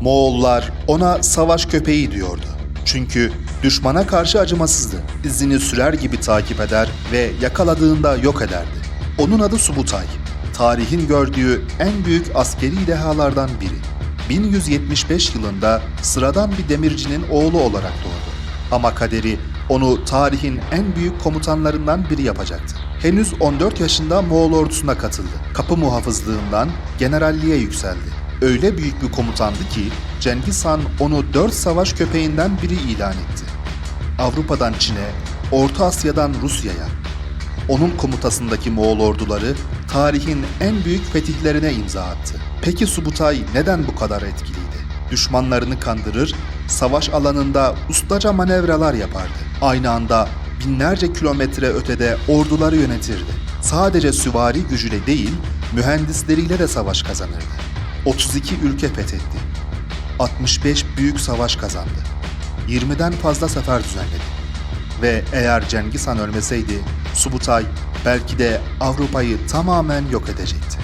Moğollar ona savaş köpeği diyordu. Çünkü düşmana karşı acımasızdı. İzini sürer gibi takip eder ve yakaladığında yok ederdi. Onun adı Subutay. Tarihin gördüğü en büyük askeri dehalardan biri. 1175 yılında sıradan bir demircinin oğlu olarak doğdu. Ama kaderi onu tarihin en büyük komutanlarından biri yapacaktı. Henüz 14 yaşında Moğol ordusuna katıldı. Kapı muhafızlığından generalliğe yükseldi. Öyle büyük bir komutandı ki Cengiz Han onu 4 savaş köpeğinden biri ilan etti. Avrupa'dan Çin'e, Orta Asya'dan Rusya'ya. Onun komutasındaki Moğol orduları tarihin en büyük fetihlerine imza attı. Peki Subutay neden bu kadar etkiliydi? Düşmanlarını kandırır, savaş alanında ustaca manevralar yapardı. Aynı anda binlerce kilometre ötede orduları yönetirdi. Sadece süvari gücüyle değil, mühendisleriyle de savaş kazanırdı. 32 ülke fethetti. 65 büyük savaş kazandı. 20'den fazla sefer düzenledi. Ve eğer Cengiz Han ölmeseydi, Subutay belki de Avrupa'yı tamamen yok edecekti.